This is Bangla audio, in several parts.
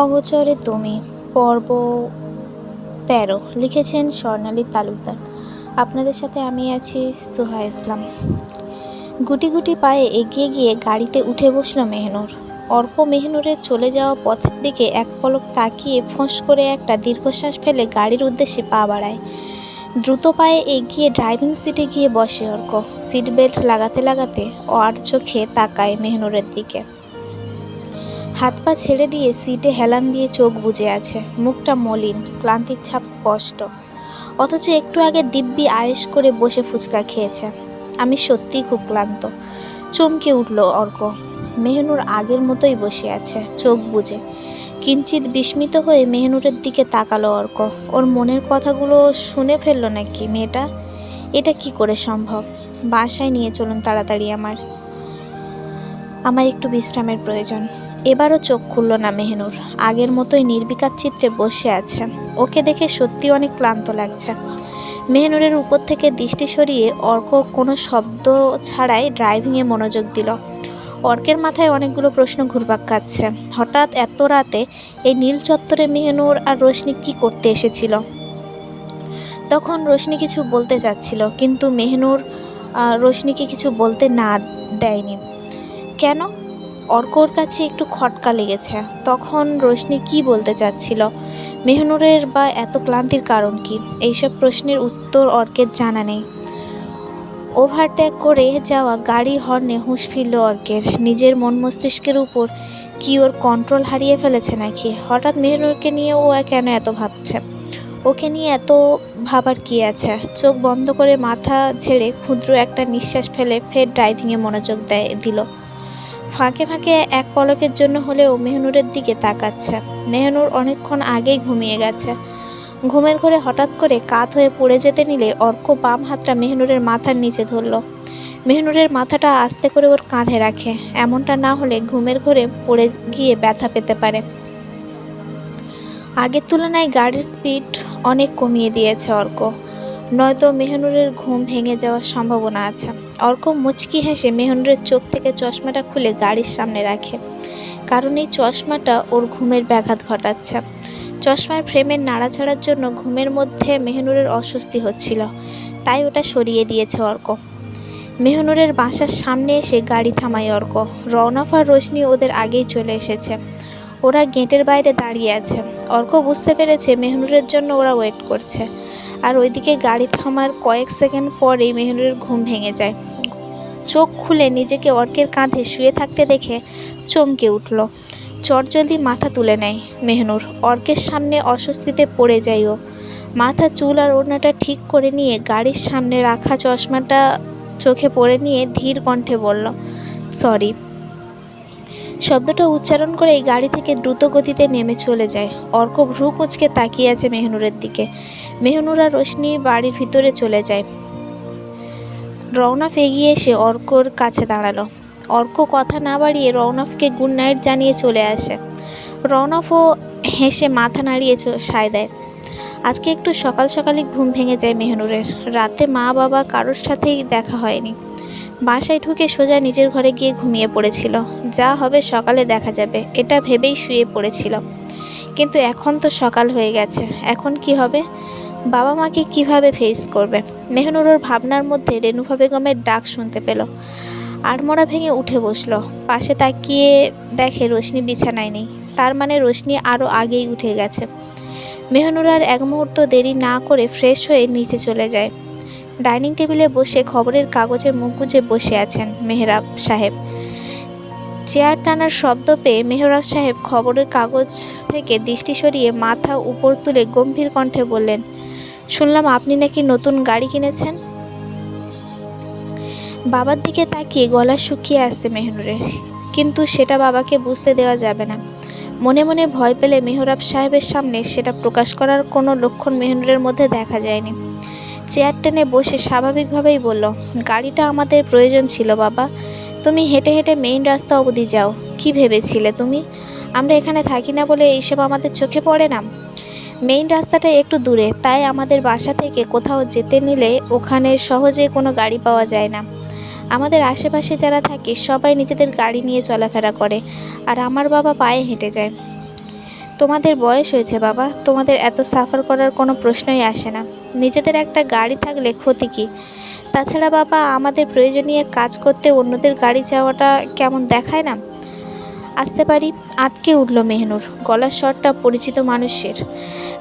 অগোচরে তুমি, পর্ব তেরো, লিখেছেন স্বর্ণালী তালুকদার। আপনাদের সাথে আমি আছি সুহা ইসলাম। গুটি গুটি পায়ে এগিয়ে গিয়ে গাড়িতে উঠে বসল মেহনুর। অর্ক মেহনুরের চলে যাওয়া পথের দিকে এক পলক তাকিয়ে ফোঁস করে একটা দীর্ঘশ্বাস ফেলে গাড়ির উদ্দেশ্যে পা বাড়ায়। দ্রুত পায়ে এগিয়ে ড্রাইভিং সিটে গিয়ে বসে অর্ক। সিট বেল্ট লাগাতে লাগাতে আর চোখে তাকায় মেহনুরের দিকে। হাত পা ছেড়ে দিয়ে সিটে হেলান দিয়ে চোখ বুজে আছে। মুখটা মলিন, ক্লান্তির ছাপ স্পষ্ট। অথচ একটু আগে দিব্যি আয়েশ করে বসে ফুচকা খেয়েছে। আমি সত্যিই খুব ক্লান্ত। চমকে উঠল অর্ক। মেহনুর আগের মতোই বসে আছে, চোখ বুজে। কিঞ্চিত বিস্মিত হয়ে মেহনুরের দিকে তাকালো অর্ক। ওর মনের কথাগুলো শুনে ফেলল নাকি মেয়েটা? এটা কি করে সম্ভব? বাসায় নিয়ে চলুন তাড়াতাড়ি আমার। আমার একটু বিশ্রামের প্রয়োজন। এবারও চোখ খুলল না মেহনুর। আগের মতোই নির্বিকার চিত্রে বসে আছে। ওকে দেখে সত্যি অনেক ক্লান্ত লাগছে। মেহনুরের উপর থেকে দৃষ্টি সরিয়ে অর্ক কোনো শব্দ ছাড়াই ড্রাইভিংয়ে মনোযোগ দিল। অর্কের মাথায় অনেকগুলো প্রশ্ন ঘুরপাক খাচ্ছে। হঠাৎ এত রাতে এই নীল চত্বরে মেহনুর আর রোশনি কি করতে এসেছিল? তখন রোশনি কিছু বলতে চাচ্ছিল কিন্তু মেহনুর রোশনিকে কিছু বলতে না দেয়নি। কেন? অর্কর কাছে একটু খটকা লেগেছে। তখন রোশনি কি বলতে চাচ্ছিল? মেহনুরের বা এত ক্লান্তির কারণ কি? এইসব প্রশ্নের উত্তর অর্কের জানা নেই। ওভারটেক করে যাওয়া গাড়ি হর্নে হুঁশ ফিরল অর্কের। নিজের মন মস্তিষ্কের উপর কি ওর কন্ট্রোল হারিয়ে ফেলেছে নাকি? হঠাৎ মেহনুরকে নিয়ে ও কেন এত ভাবছে? ওকে নিয়ে এত ভাবার কি আছে? চোখ বন্ধ করে মাথা ছেড়ে ক্ষুদ্র একটা নিঃশ্বাস ফেলে, ফের ড্রাইভিংয়ে মনোযোগ দেয়, দিল। ফাঁকে ফাঁকে এক পলকের জন্য হলেও মেহনুরের দিকে তাকাচ্ছে। মেহনুর অনেকক্ষণ আগেই ঘুমিয়ে গেছে। ঘুমের ঘরে হঠাৎ করে কাত হয়ে পড়ে যেতে নিলে অর্ক বাম হাতটা মেহনুরের মাথার নিচে ধরল। মেহনুরের মাথাটা আস্তে করে ওর কাঁধে রাখে। এমনটা না হলে ঘুমের ঘরে পড়ে গিয়ে ব্যথা পেতে পারে। আগের তুলনায় গাড়ির স্পিড অনেক কমিয়ে দিয়েছে অর্ক। নয়তো মেহনুরের ঘুম ভেঙে যাওয়ার সম্ভাবনা আছে। অর্ক মুচকি হেসে মেহনুরের চোখ থেকে চশমাটা খুলে গাড়ির সামনে রাখে। কারণ এই চশমাটা ওর ঘুমের ব্যাঘাত ঘটাচ্ছে। চশমার ফ্রেমের নাড়াচাড়ার জন্য ঘুমের মধ্যে মেহনুরের অস্বস্তি হচ্ছিল। তাই ওটা সরিয়ে দিয়েছে অর্ক। মেহনুরের বাসার সামনে এসে গাড়ি থামায় অর্ক। রওনাফ আর রোশনি ওদের আগেই চলে এসেছে। ওরা গেটের বাইরে দাঁড়িয়ে আছে। অর্ক বুঝতে পেরেছে মেহনুরের জন্য ওরা ওয়েট করছে। আর ওইদিকে গাড়ি থামার কয়েক সেকেন্ড পরেই মেহনুরের ঘুম ভেঙে যায়। চোখ খুলে নিজেকে অর্কের কাঁধে শুয়ে থাকতে দেখে চমকে উঠল। চটজলদি মাথা তুলে নেয় মেহনুর। অর্কের সামনে অস্বস্তিতে পড়ে যায় ও। মাথা, চুল আর ওড়নাটা ঠিক করে নিয়ে গাড়ির সামনে রাখা চশমাটা চোখে পড়ে নিয়ে ধীর কণ্ঠে বলল, সরি। শব্দটা উচ্চারণ করেই গাড়ি থেকে দ্রুত গতিতে নেমে চলে যায়। অর্ক ভ্রু কুচকে তাকিয়ে আছে মেহনুরের দিকে। মেহনুর আর রোশনি বাড়ির ভিতরে চলে যায়। রওনাফ এগিয়ে এসে অর্কর কাছে দাঁড়াল। অর্ক কথা না বাড়িয়ে রওনাফকে গুড নাইট জানিয়ে চলে আসে। রওনাফও হেসে মাথা নাড়িয়ে সায় দেয়। আজকে একটু সকাল সকালই ঘুম ভেঙে যায় মেহনুরের। রাতে মা বাবা কারোর সাথেই দেখা হয়নি। বাসায় ঢুকে সোজা নিজের ঘরে গিয়ে ঘুমিয়ে পড়েছিল। যা হবে সকালে দেখা যাবে, এটা ভেবেই শুয়ে পড়েছিল। কিন্তু এখন তো সকাল হয়ে গেছে। এখন কি হবে? বাবা মাকে কীভাবে ফেস করবে? মেহনুরোর ভাবনার মধ্যে রেনুফা বেগমের ডাক শুনতে পেল। আড়মোড়া ভেঙে উঠে বসল। পাশে তাকিয়ে দেখে রোশনি বিছানায় নেই। তার মানে রোশনি আরও আগেই উঠে গেছে। মেহনুর আর এক মুহূর্ত দেরি না করে ফ্রেশ হয়ে নিচে চলে যায়। ডাইনিং টেবিলে বসে খবরের কাগজে মুখ গুজে বসে আছেন মেহরাব সাহেব। চেয়ার টানার শব্দ পেয়ে মেহরাব সাহেব খবরের কাগজ থেকে দৃষ্টি সরিয়ে মাথা উপর তুলে গম্ভীর কণ্ঠে বললেন শুনলাম আপনি নাকি নতুন গাড়ি কিনেছেন। বাবার দিকে তাকিয়ে গলা শুকিয়ে আসছে মেহনুরের। কিন্তু সেটা বাবাকে বুঝতে দেওয়া যাবে না। মনে মনে ভয় পেলে মেহরাব সাহেবের সামনে সেটা প্রকাশ করার কোনো লক্ষণ মেহনুরের মধ্যে দেখা যায়নি। চেয়ার টেনে বসে স্বাভাবিকভাবেই বলল, গাড়িটা আমাদের প্রয়োজন ছিল, বাবা। তুমি হেঁটে হেঁটে মেইন রাস্তা অবধি যাও। কি ভেবেছিলে তুমি? আমরা এখানে থাকি না বলে এইসব আমাদের চোখে পড়ে না? মেইন রাস্তাটা একটু দূরে, তাই আমাদের বাসা থেকে কোথাও যেতে নিলে ওখানে সহজে কোনো গাড়ি পাওয়া যায় না। আমাদের আশেপাশে যারা থাকে সবাই নিজেদের গাড়ি নিয়ে চলাফেরা করে, আর আমার বাবা পায়ে হেঁটে যায়। তোমাদের বয়স হয়েছে বাবা, তোমাদের এত সাফার করার কোনো প্রশ্নই আসে না। নিজেদের একটা গাড়ি থাকলে ক্ষতি কী? তাছাড়া বাবা, আমাদের প্রয়োজনীয় কাজ করতে অন্যদের গাড়ি যাওয়াটা কেমন দেখায় না? আসতে পারি? আতকে উঠল মেহনুর, গলার স্বরটা পরিচিত মানুষের।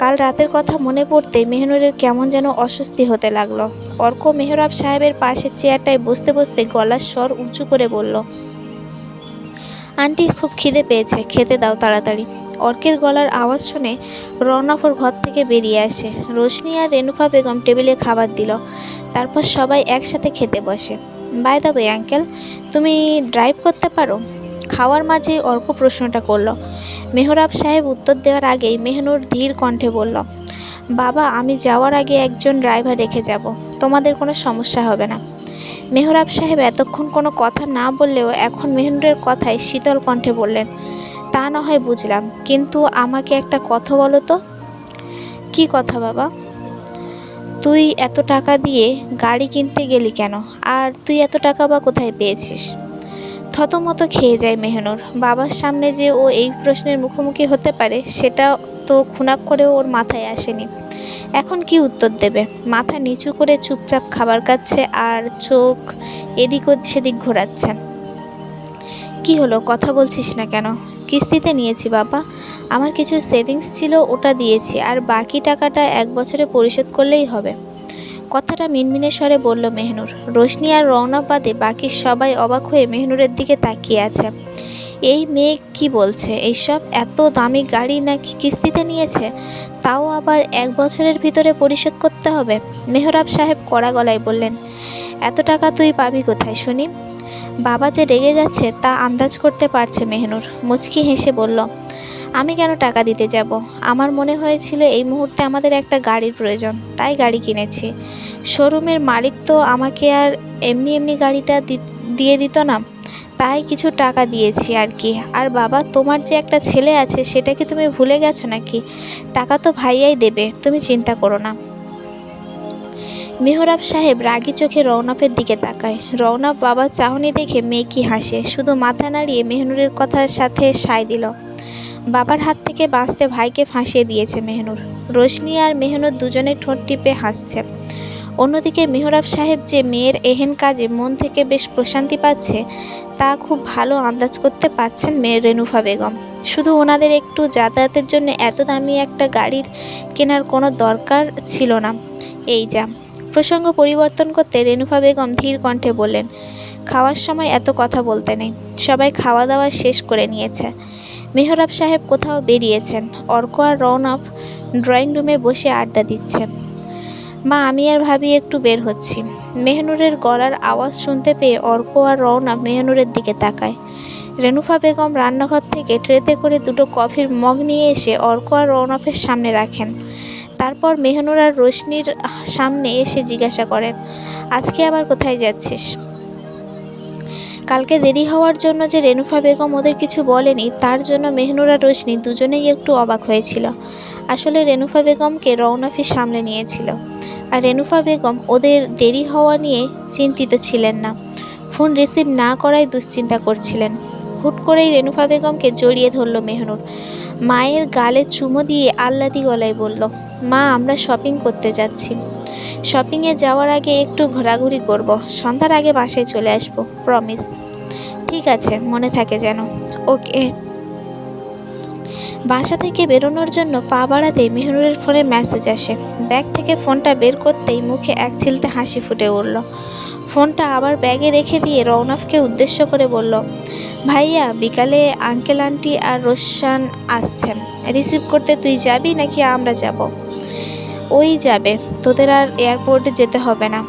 কাল রাতের কথা মনে পড়তে মেহনুরের কেমন যেন অস্বস্তি হতে লাগল। অর্ক মেহরাব সাহেবের পাশের চেয়ারটায় বসতে বসতে গলার স্বর উঁচু করে বলল, আন্টি, খুব খিদে পেয়েছে, খেতে দাও তাড়াতাড়ি। অর্কের গলার আওয়াজ শুনে রওনাফর ঘর থেকে বেরিয়ে আসে। রোশনি আর রেনুফা বেগম টেবিলে খাবার দিল। তারপর সবাই একসাথে খেতে বসে। বাই দ্য ওয়ে, আঙ্কেল, তুমি ড্রাইভ করতে পারো? খাওয়ার মাঝেই অর্ক প্রশ্নটা করল। মেহরাব সাহেব উত্তর দেওয়ার আগেই মেহনুর ধীর কণ্ঠে বলল, বাবা, আমি যাওয়ার আগে একজন ড্রাইভার রেখে যাব। তোমাদের কোনো সমস্যা হবে না। মেহরাব সাহেব এতক্ষণ কোনো কথা না বললেও এখন মেহনুরের কথায় শীতল কণ্ঠে বললেন, তা না হয় বুঝলাম, কিন্তু আমাকে একটা কথা বলো তো। কি কথা বাবা? তুই এত টাকা দিয়ে গাড়ি কিনতে গেলি কেন? আর তুই এত টাকা বা কোথায় পেয়েছিস? থতমত খেয়ে যায় মেহনুর। বাবার সামনে যে ও এই প্রশ্নের মুখোমুখি হতে পারে, সেটা তো খুনাক করেও ওর মাথায় আসেনি। এখন কি উত্তর দেবে? মাথা নিচু করে চুপচাপ খাবার খাচ্ছে আর চোখ এদিক সেদিক ঘোরাচ্ছে। কি হলো? কথা বলছিস না কেন? কিস্তিতে নিয়েছি বাবা। আমার কিছু সেভিংস ছিল, ওটা দিয়েছি। আর বাকি টাকাটা এক বছরে পরিশোধ করলেই হবে। কথাটা মিনমিনে স্বরে বলল মেহনুর। রোশনি আর রওনা বাদে বাকি সবাই অবাক হয়ে মেহনুরের দিকে তাকিয়ে আছে। এই মেয়ে কি বলছে? এইসব এত দামি গাড়ি নাকি কিস্তিতে নিয়েছে? তাও আবার এক বছরের ভিতরে পরিশোধ করতে হবে? মেহরাব সাহেব কড়া গলায় বললেন, এত টাকা তুই পাবি কোথায় শুনি? বাবা যে রেগে যাচ্ছে তা আন্দাজ করতে পারছে মেহনুর। মুচকি হেসে বলল আমি কেন টাকা দিতে যাব? আমার মনে হয়েছিল এই মুহূর্তে আমাদের একটা গাড়ির প্রয়োজন, তাই গাড়ি কিনেছি। শোরুমের মালিক তো আমাকে আর এমনি এমনি গাড়িটা দিয়ে দিত না। তাই কিছু টাকা দিয়েছি আর কি। আর বাবা, তোমার যে একটা ছেলে আছে, সেটা কি তুমি ভুলে গেছো নাকি? টাকা তো ভাইয়াই দেবে, তুমি চিন্তা করো না। মেহরাব সাহেব রাগী চোখে রৌনফের দিকে তাকায়। রৌনফ বাবার চাহনি দেখে মেয়ে কি হাসে, শুধু মাথা নাড়িয়ে মেহনুরের কথার সাথে সায় দিল। বাবার হাত থেকে বাঁচতে ভাইকে ফাঁসিয়ে দিয়েছে মেহনুর। রোশনি আর মেহনুর দুজনে ঠোঁট টিপে হাসছে। অন্যদিকে মেহরাব সাহেব যে মেয়ের এহেন কাজে মন থেকে বেশ প্রশান্তি পাচ্ছে, তা খুব ভালো আন্দাজ করতে পারছেন মেয়ে রেনুফা বেগম। শুধু ওনাদের একটু যাতায়াতের জন্য এত দামি একটা গাড়ির কেনার কোনো দরকার ছিল না। এই যা, প্রসঙ্গ পরিবর্তন করতে রেনুফা বেগম ধীর কণ্ঠে বললেন, খাওয়ার সময় এত কথা বলতে নেই। সবাই খাওয়া দাওয়া শেষ করে নিয়েছে। মেহরাব সাহেব কোথাও বেরিয়েছেন। অর্ক আর রৌনক ড্রয়িং রুমে বসে আড্ডা দিচ্ছেন। মা, আমি আর ভাবি একটু বের হচ্ছি। মেহনুরের গলার আওয়াজ শুনতে পেয়ে অর্ক আর রওনা মেহনুরের দিকে তাকায়। রেনুফা বেগম রান্নাঘর থেকে ট্রেতে করে দুটো কফির মগ নিয়ে এসে অর্ক আর রৌনফের সামনে রাখেন। তারপর মেহনুর আর রোশনির সামনে এসে জিজ্ঞাসা করেন, আজকে আবার কোথায় যাচ্ছিস? কালকে দেরি হওয়ার জন্য যে রেনুফা বেগম ওদের কিছু বলেনি, তার জন্য মেহনুর রোশনি দুজনেই একটু অবাক হয়েছিল। আসলে রেনুফা বেগমকে রৌনফি সামলে নিয়েছিল। আর রেনুফা বেগম ওদের দেরি হওয়া নিয়ে চিন্তিত ছিলেন না। ফোন রিসিভ না করায় দুশ্চিন্তা করছিলেন। হুট করেই রেনুফা বেগমকে জড়িয়ে ধরল মেহনুর। মায়ের গালে চুমো দিয়ে আহ্লাদি গলায় বলল, মা, আমরা শপিং করতে যাচ্ছি। শপিংয়ে যাওয়ার আগে একটু ঘোরাঘুরি করব। সন্ধ্যার আগে বাসায় চলে আসব প্রমিস ঠিক আছে, মনে থাকে যেন। ওকে। বাসা থেকে বেরোনোর জন্য পা বাড়াতেই মেহনুরের ফোনে মেসেজ আসে। ব্যাগ থেকে ফোনটা বের করতেই মুখে এক চিলতে হাসি ফুটে উঠল। ফোনটা আবার ব্যাগে রেখে দিয়ে রৌনফকে উদ্দেশ্য করে বলল, ভাইয়া, বিকালে আঙ্কেল আন্টি আর রোশান আসছেন। রিসিভ করতে তুই যাবি নাকি আমরা যাব? ওই যাবে। তোদের আর এয়ারপোর্টে যেতে হবে না।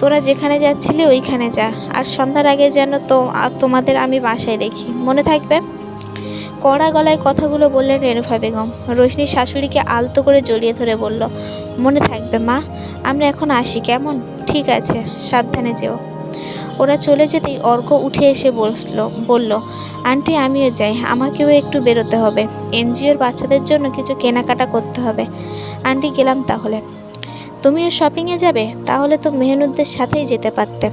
তোরা যেখানে যাচ্ছিলি ওইখানে যা। আর সন্ধ্যার আগে যেন তো তোমাদের আমি বাসায় দেখি। মনে থাকবে? কড়া গলায় কথাগুলো বললেন রেনুফা বেগম। রোশনি শাশুড়িকে আলতো করে জড়িয়ে ধরে বলল, মনে থাকবে মা, আমরা এখন আসি, কেমন? ঠিক আছে, সাবধানে যেও। ওরা চলে যেতেই অর্ক উঠে এসে বসল, বলল, আন্টি, আমিও যাই। আমাকেও একটু বেরোতে হবে। এনজিওর বাচ্চাদের জন্য কিছু কেনাকাটা করতে হবে। আন্টি গেলাম তাহলে। তুমিও শপিংয়ে যাবে? তাহলে তো মেহনুদ্দের সাথেই যেতে পারতে।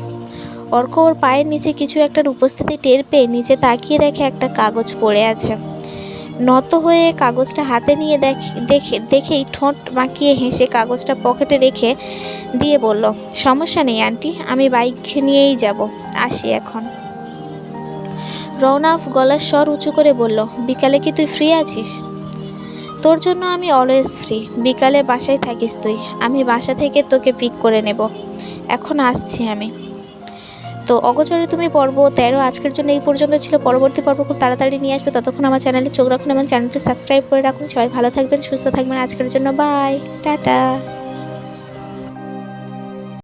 অর্ক ওর পায়ের নিচে কিছু একটার উপস্থিতি টের পেয়ে নিচে তাকিয়ে দেখে একটা কাগজ পড়ে আছে। নত হয়ে কাগজটা হাতে নিয়ে দেখ, দেখে, দেখেই ঠোঁট বাঁকিয়ে হেসে কাগজটা পকেটে রেখে দিয়ে বলল, সমস্যা নেই আন্টি, আমি বাইক নিয়েই যাব। আসি এখন। রওনাফ গলার স্বর উঁচু করে বলল, বিকালে কি তুই ফ্রি আছিস? তোর জন্য আমি অলওয়েজ ফ্রি বিকালে বাসায় থাকিস তুই। আমি বাসা থেকে তোকে পিক করে নেব। এখন আসছি আমি। তো অগোচরে তুমি পর্ব তেরো, আজকের জন্য এই পর্যন্ত ছিল। পরবর্তী পর্ব খুব তাড়াতাড়ি নিয়ে আসবে। ততক্ষণ আমার চ্যানেলে চোখ রাখুন এবং চ্যানেলটি সাবস্ক্রাইব করে রাখুন। সবাই ভালো থাকবেন, সুস্থ থাকবেন। আজকের জন্য বাই টাটা।